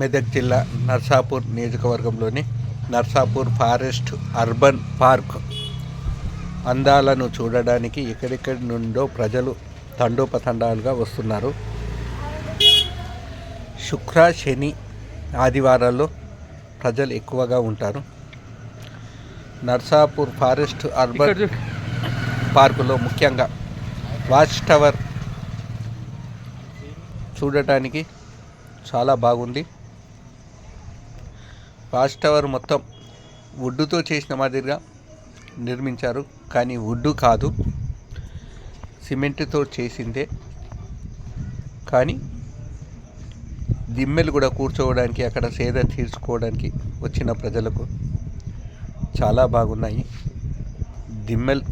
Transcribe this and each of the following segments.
మెదక్ జిల్లా నర్సాపూర్ నియోజకవర్గంలోని Narsapur forest urban park అందాలను చూడడానికి ఎక్కడెక్కడి నుండో ప్రజలు తండోపతండాలుగా వస్తున్నారు. శుక్ర శని ఆదివారాల్లో ప్రజలు ఎక్కువగా ఉంటారు. నర్సాపూర్ ఫారెస్ట్ అర్బన్ పార్కులో ముఖ్యంగా వాచ్ టవర్ చూడటానికి చాలా బాగుంది. వాచ్ టవర్ మొత్తం వుడ్డుతో చేసిన మాదిరిగా నిర్మించారు. కానీ వుడ్డు కాదు. సిమెంట్తో చేసిందే. కానీ దిమ్మెలు కూడా కూర్చోవడానికి అక్కడ సేద తీర్చుకోవడానికి వచ్చిన ప్రజలకు చాలా బాగున్నాయి. దిమ్మెలు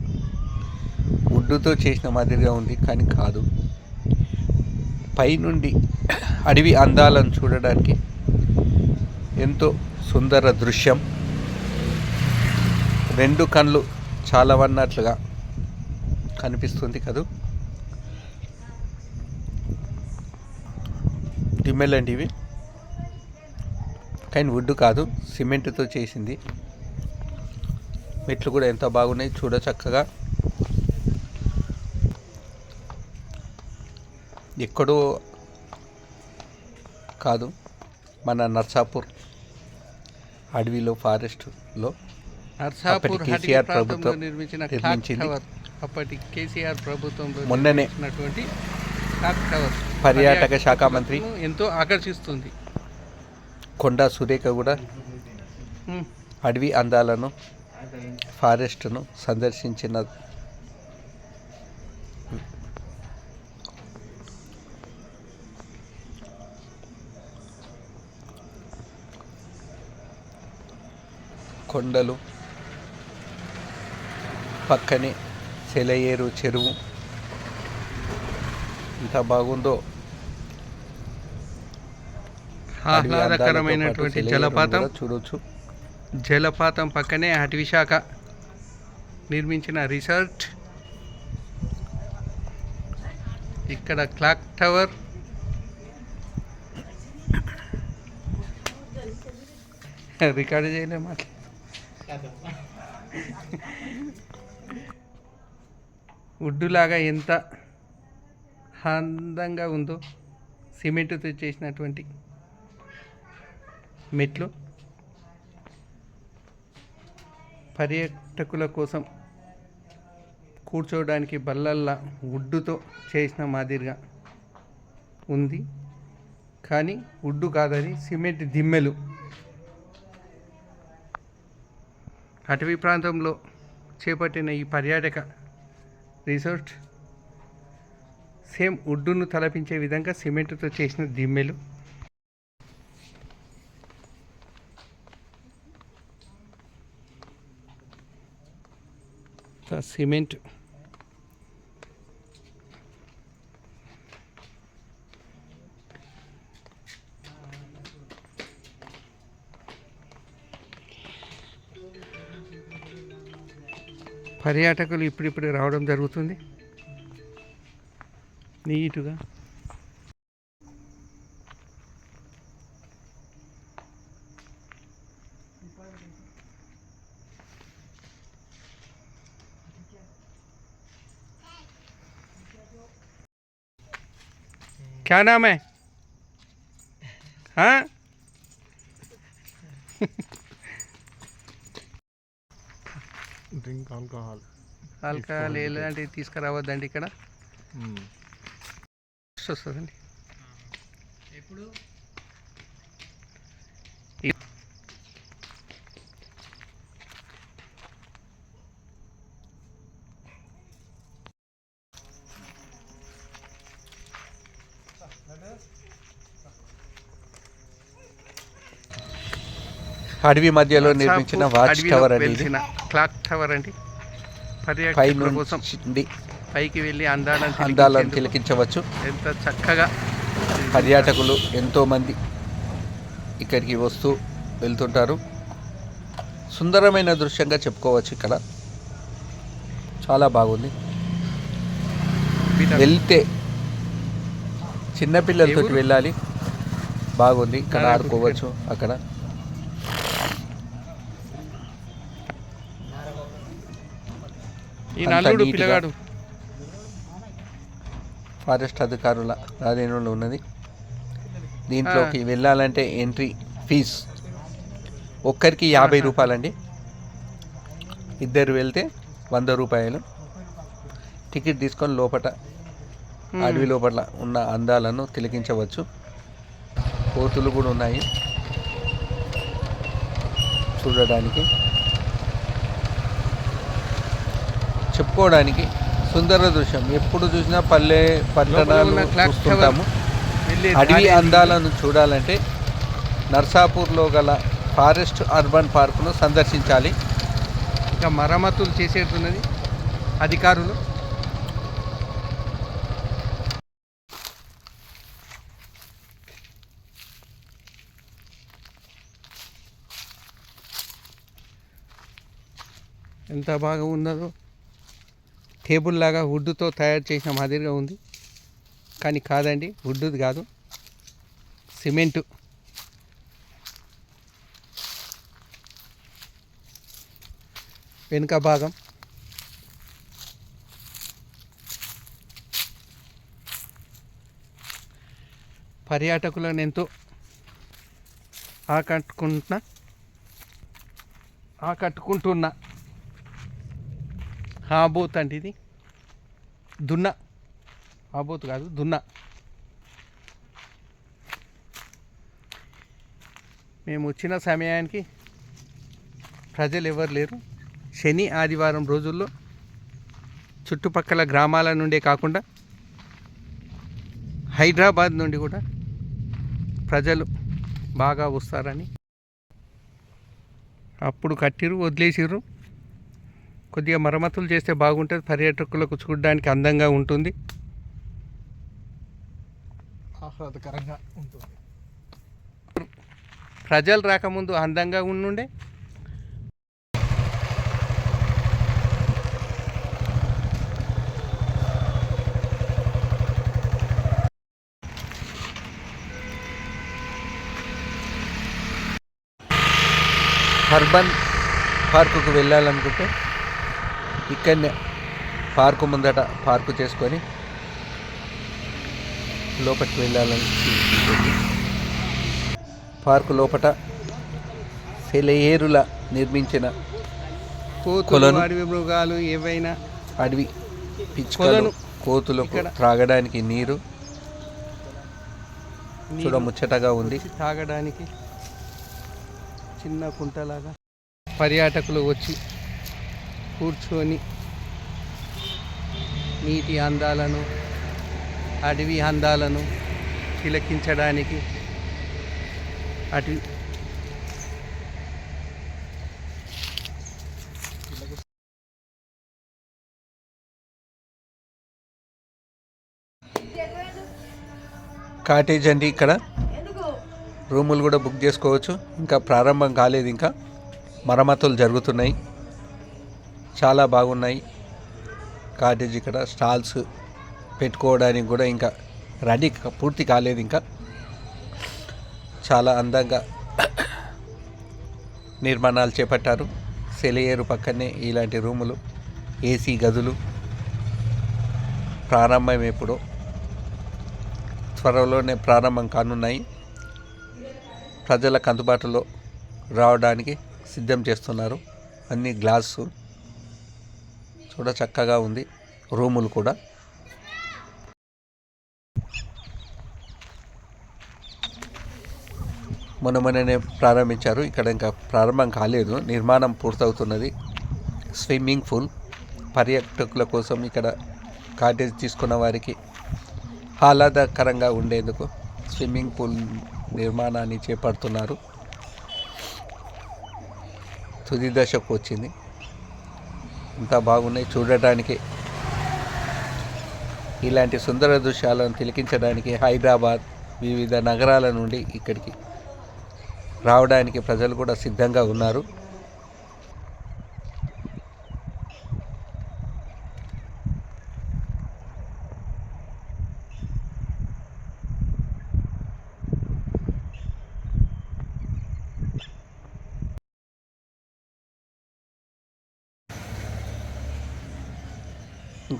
వుడ్డుతో చేసిన మాదిరిగా ఉంది కానీ కాదు. పైనుండి అడవి అందాలను చూడడానికి ఎంతో సుందర దృశ్యం. రెండు కళ్ళు చాలవన్నట్లుగా కనిపిస్తుంది కదూ. డిమ్మెలండి ఇవి కానీ వుడ్ కాదు సిమెంట్తో చేసింది. మెట్లు కూడా ఎంత బాగున్నాయి చూడ చక్కగా. ఎక్కడో కాదు మన నర్సాపూర్. అడవిలో ఫారెస్ట్లో నర్సాపూర్ కేసీఆర్ ప్రభుత్వం నిర్మించిన. టవర్. అప్పటి కేసీఆర్ ప్రభుత్వంలో మొన్ననే క్లాక్ టవర్. పర్యాటక శాఖ మంత్రి ఎంతో ఆకర్షిస్తుంది. కొండా సురేఖ కూడా అడవి అందాలను ఫారెస్ట్ను సందర్శించిన కొండలు పక్కనే సెలయేరు చెరువు. ఎంత బాగుందో. ఆహ్లాదకరమైనటువంటి జలపాతం. చూడొచ్చు. జలపాతం పక్కనే అటవీ శాఖ నిర్మించిన రిసార్ట్. ఇక్కడ క్లాక్ టవర్. రికార్డు చేయలే మాట్లా ఉడ్డులాగా ఎంత అందంగా ఉందో సిమెంట్తో చేసినటువంటి మెట్లు. పర్యాటకుల కోసం కూర్చోవడానికి బల్లల్లా ఉడ్డుతో చేసిన మాదిరిగా ఉంది. కానీ వుడ్డు కాదని సిమెంట్ దిమ్మెలు అటవీ ప్రాంతంలో చేపట్టిన ఈ పర్యాటక రిసార్ట్ సేమ్ వుడ్డును తలపించే విధంగా సిమెంట్తో చేసిన దిమ్మెలు. సిమెంట్ పర్యాటకులు ఇప్పుడిప్పుడు రావడం జరుగుతుంది నీటుగా क्या नाम है हाँ డ్రింక్ ఆల్కహాల్. ఆల్కహాల్ ఎలాంటివి తీసుకురావద్దండి ఇక్కడ. వస్తుందండి. ఎప్పుడు? అడవి మధ్యలో నిర్మించిన వాచ్ టవర్ అనేది క్లాక్ టవర్ అండి. పర్యాటకుల కోసం పైకి వెళ్ళి అందాలను అందాలను తిలకించవచ్చు ఎంత చక్కగా పర్యాటకులు ఎంతోమంది ఇక్కడికి వస్తూ వెళ్తుంటారు. సుందరమైన దృశ్యంగా చెప్పుకోవచ్చు ఇక్కడ. చాలా బాగుంది. వెళ్తే చిన్నపిల్లలతో? వెళ్ళాలి. బాగుంది. ఇక్కడ ఆడుకోవచ్చు అక్కడ. ఈ నల్లుడు. పిల్లగాడు. ఫారెస్ట్ అధికారుల ఆధీనంలో ఉన్నది. దీంట్లోకి వెళ్ళాలంటే ఎంట్రీ ఫీజ్. ఒక్కరికి యాభై. రూపాయలండి. ఇద్దరు వెళ్తే వంద రూపాయలు. టికెట్ తీసుకొని లోపల. అడవి లోపల ఉన్న అందాలను తిలకించవచ్చు. కోతులు కూడా ఉన్నాయి. చూడడానికి. చెప్పుకోవడానికి సుందర దృశ్యం. ఎప్పుడు చూసినా పల్లె పట్టణాలు చూస్తుంటాము. అడవి అందాలను చూడాలంటే నర్సాపూర్లో గల ఫారెస్ట్ అర్బన్ పార్కును సందర్శించాలి. ఇంకా మరమ్మతులు చేసేట్టున్నది అధికారులు. ఎంత బాగా ఉన్నదో. టేబుల్ లాగా వుడ్తో తయారు చేసిన మాదిరిగా ఉంది. కానీ కాదండి వుడ్ది కాదు. సిమెంటు. వెనుక భాగం. పర్యాటకులను ఎంతో ఆకట్టుకుంటున్న ఆకట్టుకుంటున్న ఆబోత్ అంటే ఇది. దున్న. ఆబోత్ కాదు దున్న. మేము వచ్చిన సమయానికి ప్రజలు ఎవరు లేరు. శని ఆదివారం రోజుల్లో చుట్టుపక్కల గ్రామాల నుండే కాకుండా హైదరాబాద్ నుండి కూడా ప్రజలు బాగా వస్తారని అప్పుడు కట్టిరు వదిలేసిర్రు. కొద్దిగా మరమ్మతులు చేస్తే బాగుంటుంది. పర్యాటకులకు చూడడానికి అందంగా ఉంటుంది. ఆహ్లాదకరంగా ఉంటుంది. ప్రజలు రాకముందు అందంగా ఉండుండే. అర్బన్ పార్కుకు వెళ్ళాలనుకుంటే ఇక్కడనే పార్కు ముందట పార్కు చేసుకొని లోపలికి వెళ్ళాలని పార్కు లోపట సెలయేరుల నిర్మించిన. అడవి మృగాలు ఏవైనా అడవి పిచ్చుకలు కొలను. కోతులకు. త్రాగడానికి నీరు చూడ ముచ్చటగా ఉంది వచ్చి తాగడానికి చిన్న కుంటలాగా పర్యాటకులు వచ్చి కూర్చొని నీటి అందాలను అడవి అందాలను తిలకించడానికి అటు కాటేజ్ అండి ఇక్కడ. రూములు కూడా బుక్ చేసుకోవచ్చు. ఇంకా ప్రారంభం కాలేదు ఇంకా. మరమ్మతులు జరుగుతున్నాయి. చాలా బాగున్నాయి. కాటేజ్ ఇక్కడ స్టాల్స్ పెట్టుకోవడానికి కూడా ఇంకా రెడీ పూర్తి కాలేదు ఇంకా. చాలా అందంగా నిర్మాణాలు చేపట్టారు. సెలయేరు పక్కనే ఇలాంటి రూములు ఏసీ గదులు. ప్రారంభం ఎప్పుడో త్వరలోనే ప్రారంభం కానున్నాయి. ప్రజలకు అందుబాటులో రావడానికి సిద్ధం చేస్తున్నారు. అన్ని గ్లాసు చూడ చక్కగా ఉంది. రూములు కూడా. మొన్నమొన్ననే ప్రారంభించారు. ఇక్కడ ఇంకా ప్రారంభం కాలేదు. నిర్మాణం పూర్తవుతున్నది. స్విమ్మింగ్ పూల్ పర్యాటకుల కోసం ఇక్కడ కాటేజ్ తీసుకున్న వారికి ఆహ్లాదకరంగా ఉండేందుకు స్విమ్మింగ్ పూల్ నిర్మాణాన్ని చేపడుతున్నారు. తుది దశకు వచ్చింది. ఇంకా బాగున్నాయి చూడటానికి. ఇలాంటి సుందర దృశ్యాలను తిలకించడానికి హైదరాబాద్ వివిధ నగరాల నుండి ఇక్కడికి రావడానికి ప్రజలు కూడా సిద్ధంగా ఉన్నారు.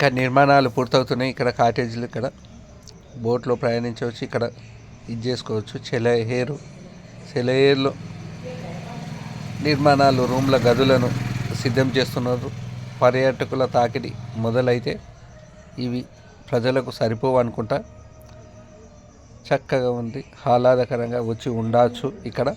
ఇంకా నిర్మాణాలు పూర్తవుతున్నాయి. ఇక్కడ కాటేజీలు ఇక్కడ. బోట్లో ప్రయాణించవచ్చు. ఇక్కడ ఇది చేసుకోవచ్చు. చెలహేరు చెలహేరులో నిర్మాణాలు రూమ్ల గదులను సిద్ధం చేస్తున్నారు. పర్యాటకుల తాకిడి మొదలైతే ఇవి ప్రజలకు సరిపోవు అనుకుంటా. చక్కగా ఉంది. ఆహ్లాదకరంగా వచ్చి ఉండవచ్చు ఇక్కడ.